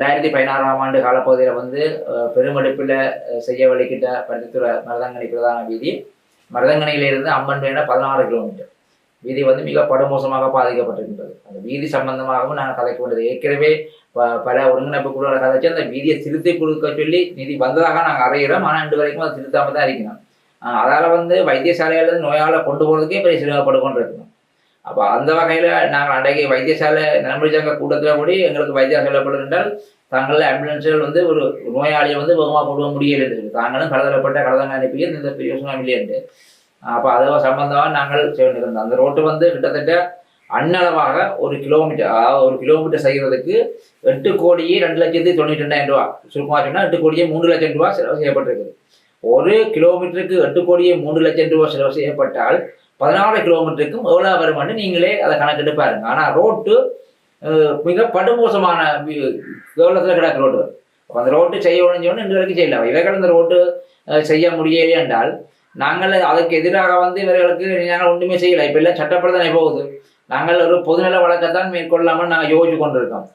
ரெண்டாயிரத்தி பதினாறாம் ஆண்டு காலப்பகுதியில் வந்து அஹ், பெருமெடுப்பில் செய்ய வழிகிட்ட பருத்தித்துறை மருதங்கனி பிரதான வீதி. மருதங்கனியிலிருந்து அம்மன் வேண பதினாறு கிலோமீட்டர். வீதி வந்து மிக படுமோசமாக பாதிக்கப்பட்டிருக்கின்றது. அந்த வீதி சம்பந்தமாகவும் நாங்கள் கதைக்க வேண்டியது. ஏற்கனவே ப- பல ஒருங்கிணைப்பு குழுவில் கதைச்சு அந்த வீதியை திருத்தி கொடுக்க சொல்லி நிதி வந்ததாக நாங்கள் அறையிறோம் ஆனால் இன்று வரைக்கும் அதை திருத்தாமல் தான் இருக்கிறோம். அதால் வந்து வைத்தியசாலையிலிருந்து நோயாளை கொண்டு போகிறதுக்கே பெரிய சிரமப்பட்டு கொண்டு இருக்கணும் அப்போ அந்த வகையில் நாங்கள் அன்றைக்கு வைத்தியசாலை நம்பிச்சாங்க கூட்டத்தில் கூட எங்களுக்கு வைத்தியம் சொல்லப்படும் என்றால் தாங்கள் ஆம்புலன்ஸுகள் வந்து ஒரு நோயாளியை வந்து வேகமாக கொண்டு போக முடியலை தாங்களும் கடதலப்பட்ட கடதங்க அனுப்பி இந்த பெரிய சுனாமி அப்போ அதை சம்பந்தமாக நாங்கள் செய்திருந்தோம் அந்த ரோட்டு வந்து கிட்டத்தட்ட அன்னளவாக ஒரு கிலோமீட்டர் அதாவது ஒரு கிலோமீட்டர் செய்கிறதுக்கு எட்டு கோடியே ரெண்டு லட்சத்தி தொண்ணூற்றி ரெண்டாயிரம் ரூபா. சுருக்கமாக சொன்னால் எட்டு கோடியே மூன்று லட்சம் ரூபா செலவு செய்யப்பட்டிருக்குது. ஒரு கிலோமீட்டருக்கு எட்டு கோடியே மூன்று லட்சம் ரூபா செலவு செய்யப்பட்டால் பதினாறு கிலோமீட்டருக்கும் எவ்வளோ வருமானு நீங்களே அதை கணக்கிட்டு பாருங்க. ஆனால் ரோட்டு மிக படுமோசமான கேவலத்தில் கிடக்கு ரோடு அப்ப அந்த ரோட்டு செய்ய உடஞ்சோன்னு இன்று வரைக்கும் செய்யலாம் இவர்கள் இந்த ரோட்டு செய்ய முடியலையே என்றால் நாங்கள் அதுக்கு எதிராக வந்து இவர்களுக்கு நாங்கள் ஒன்றுமே செய்யலை. இப்போ எல்லாம் சட்டப்படி போகுது. நாங்கள் ஒரு பொதுநல வழக்கத்தான் மேற்கொள்ளாமல் நாங்கள் யோசிச்சு கொண்டிருக்கோம்.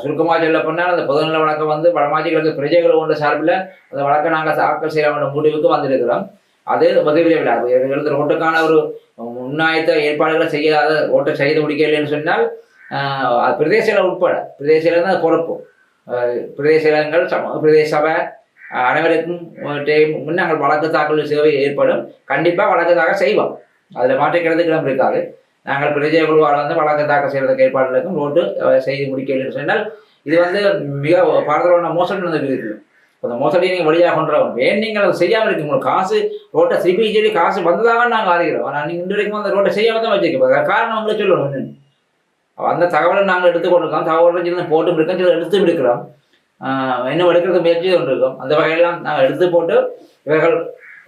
சுருக்கமாக சொல்ல போனால் அந்த பொதுநல வழக்கம் வந்து வடமாஜிகளுக்கு பிரஜைகள் ஒன்று சார்பில் அந்த வழக்கை நாங்கள் தாக்கல் செய்ய வேண்டிய முடிவுக்கு வந்திருக்கிறோம். அது உதவியில்லை அது எழுத ரோட்டுக்கான ஒரு முன்னாயத்த ஏற்பாடுகளை செய்யாத ரோட்டை செய்து முடிக்கலைன்னு சொன்னால் ஆஹ் பிரதேச உட்பட. பிரதேச தான் பொறுப்பு. பிரதேச இடங்கள் சம பிரதேச சபை அனைவருக்கும் முன் நாங்கள் வழக்கு தாக்கல் சேவை ஏற்படும். கண்டிப்பாக வழக்கு தாக்கல் செய்வோம். அதில் மாற்றிக்கிறதுக்கு இடம் இருக்காது. நாங்கள் பிரதேச குழுவால் வந்து வழக்கு தாக்கல் செய்கிறதுக்கு ஏற்பாடு இருக்கும் ரோட்டு செய்து முடிக்கலைன்னு சொன்னால் இது வந்து மிக பாரதமான மோசடி நடந்துட்டு இருக்கு அந்த மோசடியை நீங்கள் வழியாக கொண்டுறோம். ஏன் நீங்கள் அதை செய்யாமல் இருக்கு உங்களுக்கு காசு ரோட்டை திருப்பி சொல்லி காசு வந்ததாக நாங்கள் அறிகிறோம். ஆனால் நீங்கள் இன்று வரைக்கும் அந்த ரோட்டை செய்யாமல் தான் வச்சிருக்கோம் காரணம் உங்களுக்கு சொல்லணும் என்னன்னு. அந்த தகவலை நாங்கள் எடுத்துக்கொண்டிருக்கோம் தகவலும் சில போட்டும் இருக்கோம் சில எடுத்தும் இருக்கிறோம். இன்னும் எடுக்கிறது முயற்சி கொண்டிருக்கோம் அந்த வகையெல்லாம் நாங்கள் எடுத்து போட்டு இவர்கள்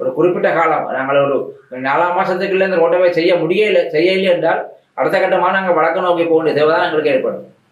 ஒரு குறிப்பிட்ட காலம் நாங்கள் ஒரு நாலாம் மாதத்துக்குள்ளே இந்த ரோட்டை செய்ய முடியலை செய்யலை என்றால் அடுத்த கட்டமாக நாங்கள் வழக்க நோக்கி போக வேண்டிய தேவை தான் எங்களுக்கு ஏற்படும்.